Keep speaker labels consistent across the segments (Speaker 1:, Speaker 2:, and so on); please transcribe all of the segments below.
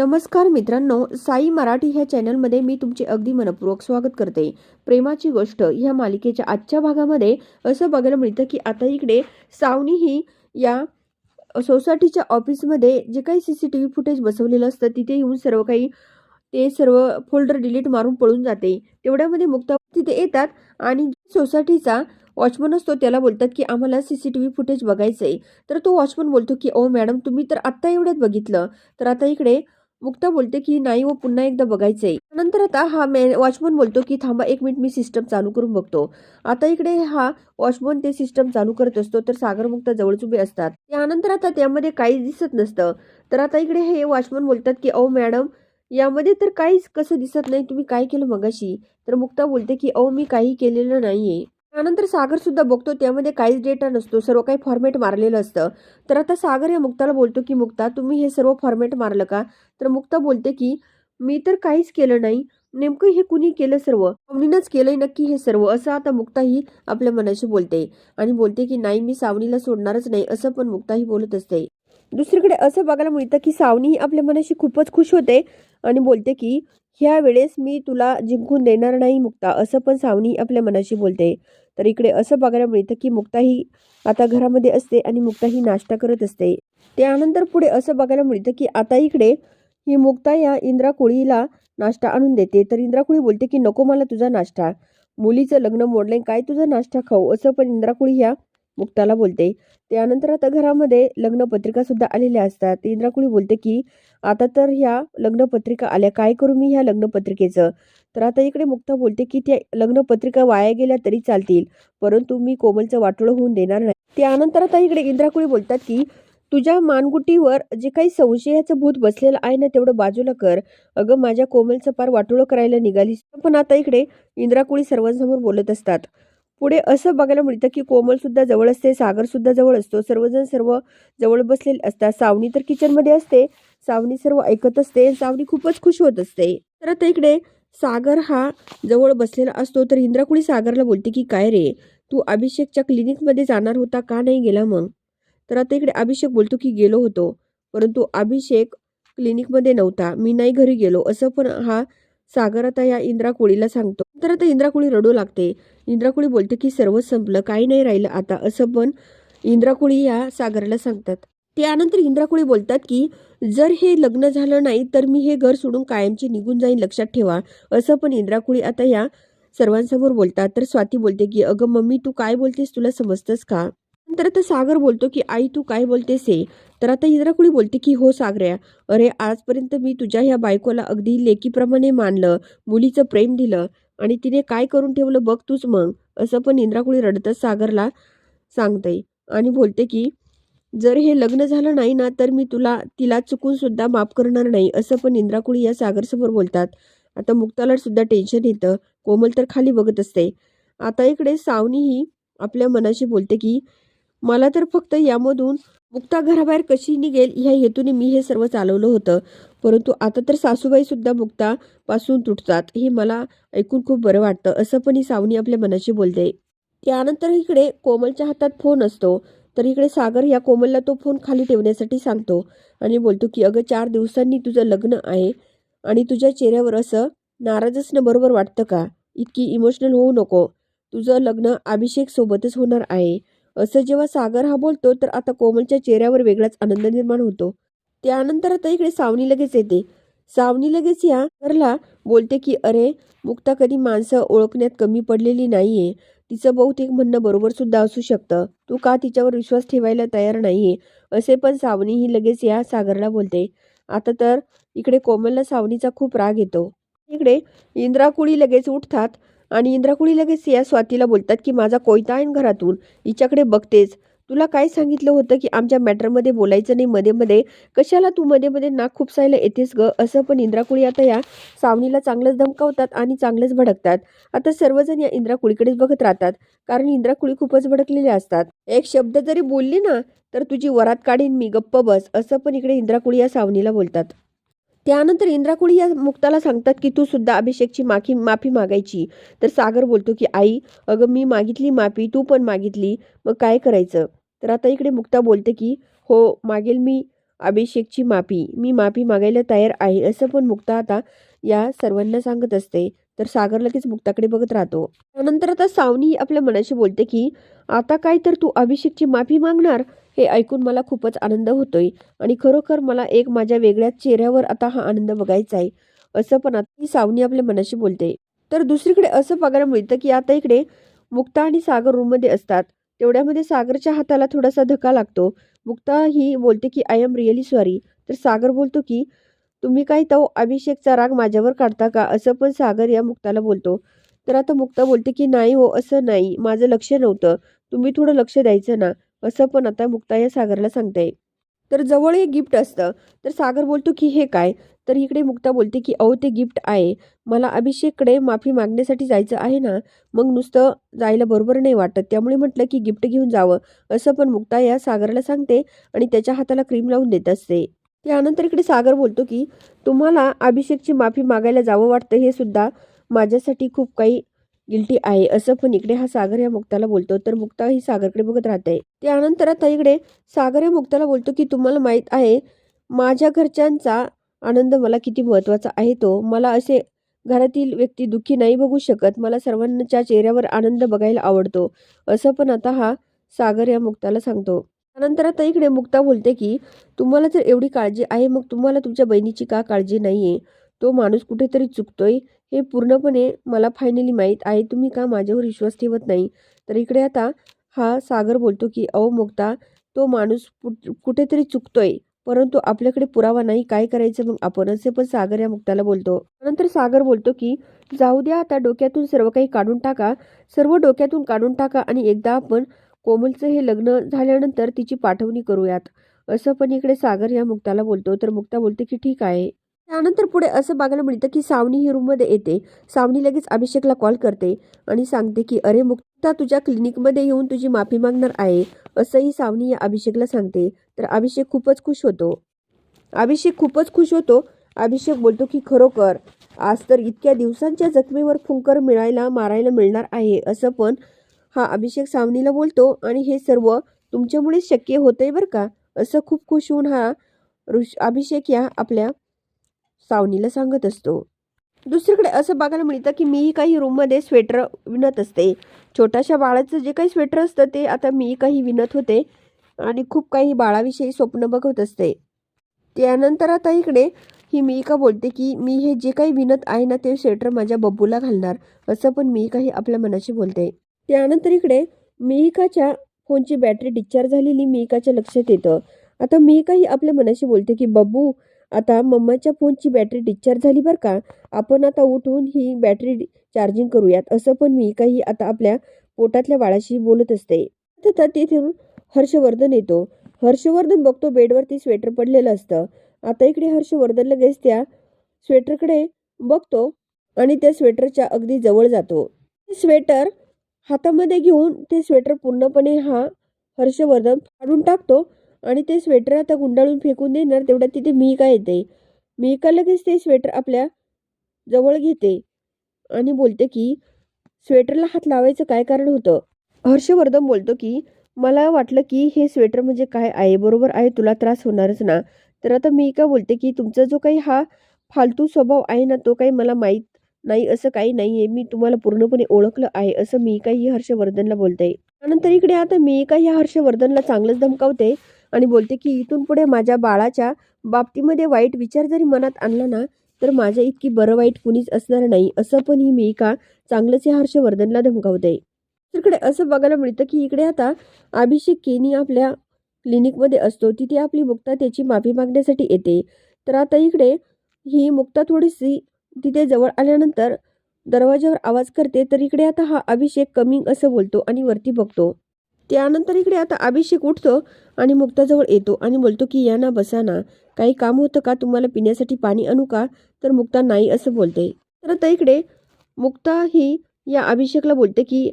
Speaker 1: नमस्कार मित्रांनो साई मराठी ह्या चॅनलमध्ये मी तुमचे अगदी मनपूर्वक स्वागत करते. प्रेमाची गोष्ट ह्या मालिकेच्या आजच्या भागामध्ये असं बघायला मिळतं की आता इकडे सावनी ही या सोसायटीच्या ऑफिसमध्ये जे काही C C T V footage बसवलेलं असतं तिथे येऊन सर्व काही ते सर्व फोल्डर डिलीट मारून पळून जाते. तेवढ्यामध्ये मुक्ता तिथे येतात आणि सोसायटीचा वॉचमन असतो त्याला बोलतात की आम्हाला C C T V footage बघायचं आहे तर तो वॉचमन बोलतो की ओ मॅडम तुम्ही तर आत्ता एवढ्यात बघितलं. तर आता इकडे मुक्ता बोलते की नाही व पुन्हा एकदा बघायचं आहे नंतर आता हा मॅ वॉचमन बोलतो की थांबा एक मिनिट मी सिस्टम चालू करून बघतो. आता इकडे हा वॉचमन ते सिस्टम चालू करत असतो तर सागर मुक्ता जवळच उभे असतात. त्यानंतर आता त्यामध्ये काहीच दिसत नसतं. तर आता इकडे हे वॉचमन बोलतात की अहो मॅडम यामध्ये तर काहीच कसं दिसत नाही तुम्ही काय केलं मगाशी? तर मुक्ता बोलते की अहो मी काही केलेलं नाहीये. त्यानंतर सागरसुद्धा बघतो त्यामध्ये काहीच डेटा नसतो सर्व काही फॉर्मॅट मारलेलं असतं. तर आता सागर या मुक्ताला बोलतो की मुक्ता तुम्ही हे सर्व फॉर्मॅट मारलं का? तर मुक्ता बोलते की मी तर काहीच केलं नाही. नेमकं हे कुणी केलं सर्व? सावनीनंच केलंय नक्की हे सर्व. असं आता मुक्ताही आपल्या मनाशी बोलते आणि बोलते की नाही मी सावनीला सोडणारच नाही. असं पण मुक्ताही बोलत असते. दुसरीकडे असं बघायला मिळतं की सावनी ही आपल्या मनाशी खूपच खुश होते आणि बोलते की ह्या वेळेस मी तुला जिंकून देणार नाही मुक्ता. असं पण सावनी आपल्या मनाशी बोलते. तर इकडे असं बघायला मिळतं की मुक्ता ही आता घरामध्ये असते आणि मुक्ता ही नाश्ता करत असते. त्यानंतर पुढे असं बघायला मिळतं की आता इकडे ही मुक्ता या इंद्रा कोळीला नाश्ता आणून देते. तर इंद्रा कोळी बोलते की नको मला तुझा नाश्ता. मुलीचं लग्न मोडलंय काय तुझा नाश्ता खाऊ? असं पण इंद्रा कोळी ह्या मुक्ताला बोलते. त्यानंतर आता घरामध्ये लग्नपत्रिका सुद्धा आलेल्या असतात. इंद्राकुळी बोलते की आता तर ह्या लग्नपत्रिका आल्या. काय करू मी ह्या लग्नपत्रिकेचं तर आता इकडे मुक्ता बोलते की त्या लग्नपत्रिका वाया गेल्या तरी चालतील परंतु मी कोमलचं वाटोळं होऊन देणार नाही. त्यानंतर आता इकडे इंद्राकुळी बोलतात की तुझ्या मानगुटीवर जे काही संशयाचं भूत बसलेलं आहे ना तेवढं बाजूला कर. अगं माझ्या कोमलचं पार वाटोळं करायला निघालीस. पण आता इकडे इंद्राकुळी सर्वांसमोर बोलत असतात. पुढे असं बघायला मिळतं की कोमल सुद्धा जवळ असते सागर सुद्धा जवळ असतो. सर्वजण सर्व जवळ बसलेले असतात. सावनी तर किचनमध्ये असते. सावनी सर्व ऐकत असते. सावनी खूपच खुश होत असते. तर आता इकडे सागर हा जवळ बसलेला असतो. तर इंद्राकुळी सागरला बोलते की काय रे? तू अभिषेकच्या क्लिनिकमध्ये जाणार होता का नाही गेला मग? तर आता इकडे अभिषेक बोलतो की गेलो होतो. परंतु अभिषेक क्लिनिकमध्ये नव्हता. मी नाही घरी गेलो. असं पण हा सागर आता या इंद्राकुळीला सांगतो. तर आता इंद्राकुळी रडू लागते. इंद्राकुळी बोलते की सर्व संपलं काही नाही राहिलं आता. असं पण इंद्राकुळी या सागरला सांगतात. त्यानंतर इंद्राकुळी बोलतात की जर हे लग्न झालं नाही तर मी हे घर सोडून कायमचे निघून जाईन लक्षात ठेवा. असं पण इंद्राकुळी आता या सर्वांसमोर बोलतात. तर स्वाती बोलते की अगं मम्मी तू काय बोलतेस? तुला समजतंस का? नंतर आता सागर बोलतो की आई तू काय बोलतेस हे? तर आता इंद्राकुळी बोलते की हो सागऱ्या अरे आजपर्यंत मी तुझ्या ह्या बायकोला अगदी लेकीप्रमाणे मानलं मुलीचं प्रेम दिलं. आणि तिने काय करून ठेवलं बघ तूच मग. असं पण इंद्राकुळी रडतच सागरला सांगते आणि बोलते की जर हे लग्न झालं नाही ना तर मी तुला तिला चुकून सुद्धा माफ करणार नाही असं पण इंद्राकुळी या सागरसमोर बोलतात. आता मुक्ताला सुद्धा टेन्शन येतं. कोमल तर खाली बघत असते. आता इकडे सावनी ही आपल्या मनाशी बोलते की मला तर फक्त यामधून मुक्ता घराबाहेर कशी निघेल ह्या हेतूने मी हे सर्व चालवलं होतं. परंतु आता तर सासूबाई सुद्धा मुक्ता पासून तुटतात हे मला ऐकून खूप बरं वाटतं असं पण ही सावनी आपल्या मनाशी बोलते. त्यानंतर इकडे कोमलच्या हातात फोन असतो तर इकडे सागर या कोमलला तो फोन खाली ठेवण्यासाठी सांगतो आणि बोलतो की अगं चार दिवसांनी तुझं लग्न आहे आणि तुझ्या चेहऱ्यावर असं नाराज असणं बरोबर वाटतं का? इतकी इमोशनल होऊ नको. तुझं लग्न अभिषेक सोबतच होणार आहे. असं जेव्हा सागर हा बोलतो तर आता कोमलच्या चेहऱ्यावर वेगळाच आनंद निर्माण होतो. त्यानंतर आता इकडे सावनी लगेच येते. सावनी लगेच या सागरला बोलते की अरे मुक्ता कधी माणसं ओळखण्यात कमी पडलेली नाहीये. तिचं बहुतेक म्हणणं बरोबर सुद्धा असू शकतं. तू का तिच्यावर विश्वास ठेवायला तयार नाहीये? असे पण सावनी ही लगेच या सागरला बोलते. आता तर इकडे कोमलला सावनीचा खूप राग येतो. इकडे इंद्राकुळी लगेच उठतात. आणि इंद्राकुळी लगेच या स्वातीला बोलतात की माझा कोयता आहे घरातून हिच्याकडे बघतेच तुला काय सांगितलं होतं की आमच्या मॅटरमध्ये बोलायचं नाही मध्ये मध्ये? कशाला तू मध्ये मध्ये नाक खुपसायला येतेस ग? असं पण इंद्राकुळी आता या सावनीला चांगलंच धमकावतात आणि चांगलंच भडकतात. आता सर्वजण या इंद्राकुळीकडेच बघत राहतात कारण इंद्राकुळी खूपच भडकलेले असतात. एक शब्द जरी बोलली ना तर तुझी वरात काढीन मी गप्प बस असं पण इकडे इंद्राकुळी या सावनीला बोलतात. त्यानंतर इंद्राकुळी या मुक्ताला सांगतात की तू सुद्धा अभिषेकची माफी माफी मागायची. तर सागर बोलतो की आई अगं मी मागितली माफी तू पण मागितली. मग काय करायचं? तर आता इकडे मुक्ता बोलते की हो मागेल मी अभिषेकची माफी. मी माफी मागायला तयार आहे. असं पण मुक्ता आता या सर्वांना सांगत असते. तर सागर लगेच मुक्ताकडे बघत राहतो. त्यानंतर आता सावनी आपल्या मनाशी बोलते की आता काय तर तू अभिषेकची माफी मागणार? हे ऐकून मला खूपच आनंद होतोय. आणि खरोखर मला एक माझ्या वेगळ्या चेहऱ्यावर आता हा आनंद बघायचा आहे असं पण आता ही सावनी आपल्या मनाशी बोलते. तर दुसरीकडे असं बघायला मिळतं की आता इकडे मुक्ता आणि सागर रूममध्ये असतात. तेवढ्यामध्ये सागरच्या हाताला थोडासा धक्का लागतो. मुक्ता ही बोलते की आय एम रिअली सॉरी तर सागर बोलतो की तुम्ही काय तो अभिषेकचा राग माझ्यावर काढता का? असं पण सागर या मुक्ताला बोलतो. तर आता मुक्ता बोलते की नाही हो असं नाही. माझं लक्ष नव्हतं. तुम्ही थोडं लक्ष द्यायचं ना. असं पण आता मुक्ता या सागरला सांगते. तर जवळ एक गिफ्ट असतं. तर सागर बोलतो की हे काय? तर इकडे मुक्ता बोलते की अहो ते गिफ्ट आहे. मला अभिषेककडे माफी मागण्यासाठी जायचं आहे ना. मग नुसतं जायला बरोबर नाही वाटत. त्यामुळे म्हटलं की गिफ्ट घेऊन जावं. असं पण मुक्ता या सागरला सांगते आणि त्याच्या हाताला क्रीम लावून देत असते. त्यानंतर इकडे सागर बोलतो की तुम्हाला अभिषेकची माफी मागायला जावं वाटतं हे सुद्धा माझ्यासाठी खूप काही गिल्टी आहे असं पण इकडे हा सागर या मुक्ताला बोलतो. तर मुक्ता ही सागरकडे बघत राहते. त्यानंतर आता इकडे सागर या मुक्ताला बोलतो की तुम्हाला माहीत आहे माझ्या घरच्यांचा आनंद मला किती महत्त्वाचा आहे तो. मला असे घरातील व्यक्ती दुःखी नाही बघू शकत. मला सर्वांच्या चेहऱ्यावर आनंद बघायला आवडतो असं पण आता हा सागर या मुक्ताला सांगतो. त्यानंतर आता इकडे मुक्ता बोलते की तुम्हाला जर एवढी काळजी आहे मग तुम्हाला तुमच्या बहिणीची का काळजी नाही आहे तो माणूस कुठेतरी चुकतोय. हे पूर्णपणे मला फायनली माहीत आहे. तुम्ही का माझ्यावर विश्वास ठेवत नाही? तर इकडे आता हा सागर बोलतो की अहो मुक्ता तो माणूस कुठेतरी चुकतोय. परंतु आपल्याकडे पुरावा नाही. काय करायचं? मग आपण असे पण सागर या मुक्ताला बोलतो. नंतर सागर बोलतो की जाऊ द्या. आता डोक्यातून सर्व काही काढून टाका. सर्व डोक्यातून काढून टाका आणि एकदा आपण कोमलचं हे लग्न झाल्यानंतर तिची पाठवणी करूयात. असं पण इकडे सागर या मुक्ताला बोलतो. तर मुक्ता बोलते की ठीक आहे. त्यानंतर पुढे असं बघायला मिळतं की सावनी ही रूममध्ये येते. सावनी लगेच अभिषेकला कॉल करते आणि सांगते की अरे मुक्ता तुझ्या क्लिनिकमध्ये येऊन तुझी माफी मागणार आहे. असंही सावनी या अभिषेकला सांगते. तर अभिषेक खूपच खुश होतो. अभिषेक खूपच खुश होतो. अभिषेक बोलतो की खरोखर आज तर इतक्या दिवसांच्या जखमेवर फुंकर मिळायला मारायला मिळणार आहे. असं पण हा अभिषेक सावनीला बोलतो आणि हे सर्व तुमच्यामुळेच शक्य होतंय बरं का? असं खूप खुश होऊन हा ऋष अभिषेक या आपल्या सावनीला सांगत असतो. दुसरीकडे असं बघायला मिळतं की मीही काही रूममध्ये स्वेटर विणत असते. छोट्याशा बाळाचं जे काही स्वेटर असतं ते आता मी काही विणत होते आणि खूप काही बाळाविषयी स्वप्न बघत असते. त्यानंतर आता इकडे ही मी का बोलते की मी हे जे काही विणत आहे ना ते स्वेटर माझ्या बब्बूला घालणार असं पण मी काही आपल्या मनाशी बोलते. त्यानंतर इकडे मिहिकाच्या फोनची बॅटरी डिस्चार्ज झालेली मिहिकाच्या लक्षात येतं. आता मी काही आपल्या मनाशी बोलते की बब्बू आता मम्माच्या फोनची बॅटरी डिस्चार्ज झाली बरं का? आपण आता उठून ही बॅटरी चार्जिंग करूयात. असं पण मी काही आता आपल्या पोटातल्या बाळाशी बोलत असते. आता तिथून हर्षवर्धन येतो. हर्षवर्धन बघतो बेडवरती स्वेटर पडलेलं असतं. आता इकडे हर्षवर्धन लगेच त्या स्वेटरकडे बघतो आणि त्या स्वेटरच्या अगदी जवळ जातो. स्वेटर हातामध्ये घेऊन ते स्वेटर पूर्णपणे हा हर्षवर्धन काढून टाकतो आणि ते स्वेटर आता गुंडाळून फेकून देणार तेवढ्यात तिथे मिहिका येते. मिहिका लगेच ते स्वेटर आपल्या जवळ घेते आणि बोलते की स्वेटरला हात लावायचं काय कारण होतं? हर्षवर्धन बोलतो की मला वाटलं की हे स्वेटर म्हणजे काय आहे? बरोबर आहे तुला त्रास होणारच ना. तर आता मी का बोलते की तुमचा जो काही हा फालतू स्वभाव आहे ना तो काही मला माहीत नाही असं काही नाही आहे मी तुम्हाला पूर्णपणे ओळखलं आहे असं मी काही हर्षवर्धनला बोलते. त्यानंतर इकडे आता मी ह्या हर्षवर्धनला चांगलंच धमकावते आणि बोलते की इथून पुढे माझ्या बाळाच्या बाबतीमध्ये वाईट विचार जरी मनात आणला ना तर माझ्या इतकी बरं वाईट कुणीच असणार नाही असं पण ही मी चांगलंच या हर्षवर्धनला धमकावते. तिकडे असं बघायला मिळतं की इकडे आता अभिषेक केनी आपल्या क्लिनिकमध्ये असतो. तिथे आपली मुक्ता त्याची माफी मागण्यासाठी येते. तर आता इकडे ही मुक्ता थोडीशी तिथे जवळ आल्यानंतर दरवाजावर आवाज करते तर इकडे आता हा अभिषेक कमिंग असं बोलतो आणि वरती बघतो. त्यानंतर इकडे आता अभिषेक उठतो आणि मुक्ताजवळ येतो आणि बोलतो की या ना बसा ना. काही काम होतं का? तुम्हाला पिण्यासाठी पाणी आणू का? तर मुक्ता नाही असं बोलते. तर आता इकडे मुक्ता ही या अभिषेकला बोलते की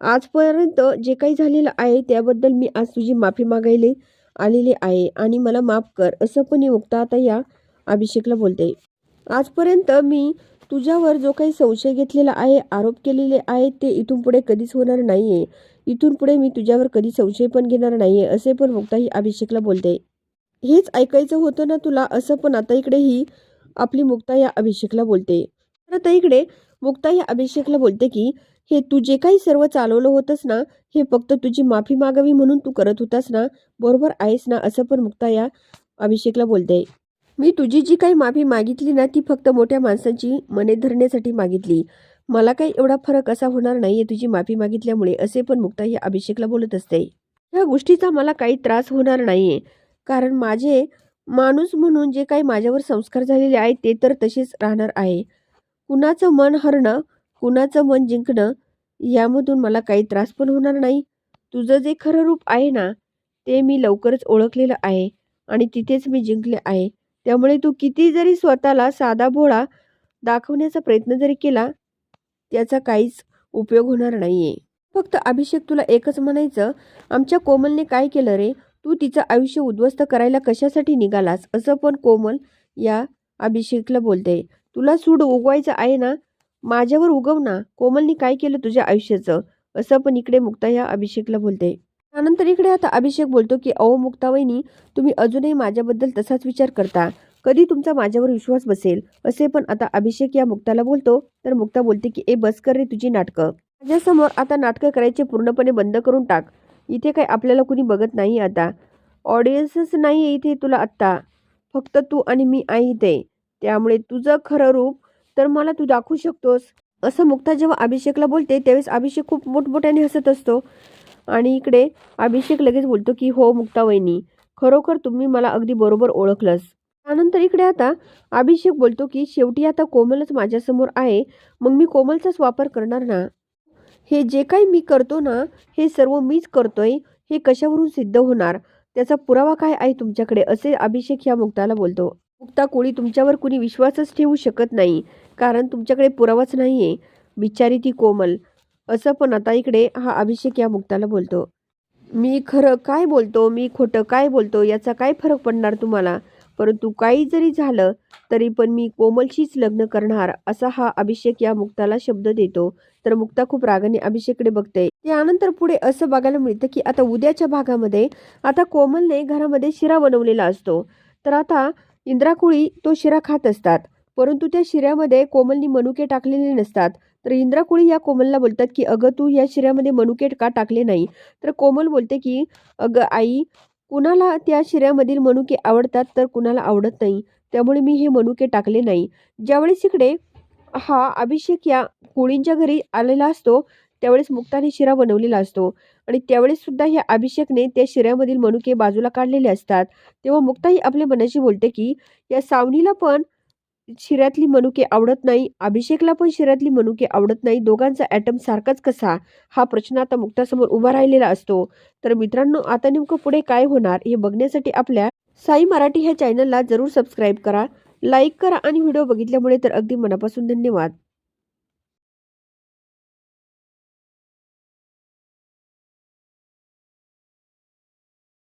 Speaker 1: आजपर्यंत जे काही झालेलं आहे त्याबद्दल मी आज तुझी माफी मागायला आलेली आहे आणि मला माफ कर असं पण मुक्ता आता या अभिषेकला बोलते. आजपर्यंत मी तुझ्यावर जो काही संशय घेतलेला आहे आरोप केलेले आहेत ते इथून पुढे कधीच होणार नाही आहे इथून पुढे मी तुझ्यावर कधी संशय पण घेणार नाही आहे असे पण मुक्ताही अभिषेकला बोलते. हेच ऐकायचं होतं ना तुला असं पण आता इकडे ही आपली मुक्ता या अभिषेकला बोलते. तर आता इकडे मुक्ता या अभिषेकला बोलते की हे तू जे काही सर्व चालवलं होतंस ना हे फक्त तुझी माफी मागावी म्हणून तू करत होतास ना बरोबर आहेस ना? असं पण मुक्ता या अभिषेकला बोलते. मी तुझी जी काही माफी मागितली ना ती फक्त मोठ्या माणसांची मने धरण्यासाठी मागितली. मला काही एवढा फरक असा होणार नाहीये तुझी माफी मागितल्यामुळे असे पण मुक्ता ही अभिषेकला बोलत असते. या गोष्टीचा मला काही त्रास होणार नाहीये. कारण माझे माणूस म्हणून जे काही माझ्यावर संस्कार झालेले आहेत ते तर तसेच राहणार आहे. कुणाचं मन हरणं कुणाचं मन जिंकणं यामधून मला काही त्रास पण होणार नाही. तुझं जे खरं रूप आहे ना ते मी लवकरच ओळखलेलं आहे आणि तिथेच मी जिंकले आहे. त्यामुळे तू किती जरी स्वतःला साधा भोळा दाखवण्याचा प्रयत्न जरी केला त्याचा काहीच उपयोग होणार नाहीये. फक्त अभिषेक तुला एकच म्हणायचं आमच्या कोमलने काय केलं रे? तू तिचं आयुष्य उद्ध्वस्त करायला कशासाठी निघालास? असं पण कोमल या अभिषेकला बोलते. तुला सूड उगवायचं आहे ना? माझ्यावर उगव ना. कोमलने काय केलं तुझ्या आयुष्याचं? असं पण इकडे मुक्ता या अभिषेकला बोलते. त्यानंतर इकडे आता अभिषेक बोलतो की अहो मुक्तावहिनी तुम्ही अजूनही माझ्याबद्दल तसाच विचार करता. कधी तुमचा माझ्यावर विश्वास बसेल? असे पण आता अभिषेक या मुक्ताला बोलतो. तर मुक्ता बोलते की ए बस कर रे तुझी नाटकं. माझ्यासमोर आता नाटकं करायचे पूर्णपणे बंद करून टाक. इथे काय आपल्याला कुणी बघत नाही आता. ऑडियन्सच नाही आहे इथे तुला आत्ता. फक्त तू आणि मी आहे इथे. त्यामुळे तुझं खरं रूप तर मला तू दाखवू शकतोस. असं मुक्ता जेव्हा अभिषेकला बोलते त्यावेळेस अभिषेक खूप मोठमोठ्याने हसत असतो. आणि इकडे अभिषेक लगेच बोलतो की हो मुक्ता वहिनी खरोखर तुम्ही मला अगदी बरोबर ओळखलंस. त्यानंतर इकडे आता अभिषेक बोलतो की शेवटी आता कोमलच माझ्यासमोर आहे. मग मी कोमलचाच वापर करणार ना? हे जे काही मी करतो ना हे सर्व मीच करतोय. हे कशावरून सिद्ध होणार? त्याचा पुरावा काय आहे तुमच्याकडे? असे अभिषेक या मुक्ताला बोलतो. मुक्ता कोळी तुमच्यावर कुणी विश्वासच ठेवू शकत नाही. कारण तुमच्याकडे पुरावाच नाहीये. बिचारी ती कोमल. असं पण आता इकडे हा अभिषेक या मुक्ताला बोलतो. मी खरं काय बोलतो? मी खोटं काय बोलतो? याचा काय फरक पडणार तुम्हाला? परंतु काही जरी झालं तरी पण मी कोमलशीच लग्न करणार असा हा अभिषेक या मुक्ताला शब्द देतो. तर मुक्ता खूप रागाने अभिषेककडे बघते. त्यानंतर पुढे असं बघायला मिळतं की आता उद्याच्या भागामध्ये आता कोमलने घरामध्ये शिरा बनवलेला असतो. तर आता इंद्राकुळी तो शिरा खात असतात. परंतु त्या शिऱ्यामध्ये कोमलनी मनुके टाकलेले नसतात. तर इंद्राकुळी या कोमलला बोलतात की अगं तू या शिऱ्यामध्ये मनुके का टाकले नाही? तर कोमल बोलते की अगं आई कुणाला त्या शिऱ्यामधील मनुके आवडतात तर कुणाला आवडत नाही. त्यामुळे मी हे मनुके टाकले नाही. ज्यावेळेस इकडे हा अभिषेक या कुळींच्या घरी आलेला असतो त्यावेळेस मुक्ताने शिरा बनवलेला असतो. आणि त्यावेळेस सुद्धा ह्या अभिषेकने त्या शिऱ्यामधील मनुके बाजूला काढलेले असतात. तेव्हा मुक्ताही आपल्या मनाशी बोलते की या सावनीला पण शिऱ्यातली मनुके आवडत नाही अभिषेकला पण शिऱ्यातली मनुके आवडत नाही. दोघांचा ॲटम सारखाच कसा? हा प्रश्न आता मुक्तासमोर उभा राहिलेला असतो. तर मित्रांनो आता नेमकं पुढे काय होणार हे बघण्यासाठी आपल्या साई मराठी ह्या चॅनलला जरूर सबस्क्राईब करा लाईक करा आणि व्हिडिओ बघितल्यामुळे तर अगदी मनापासून धन्यवाद.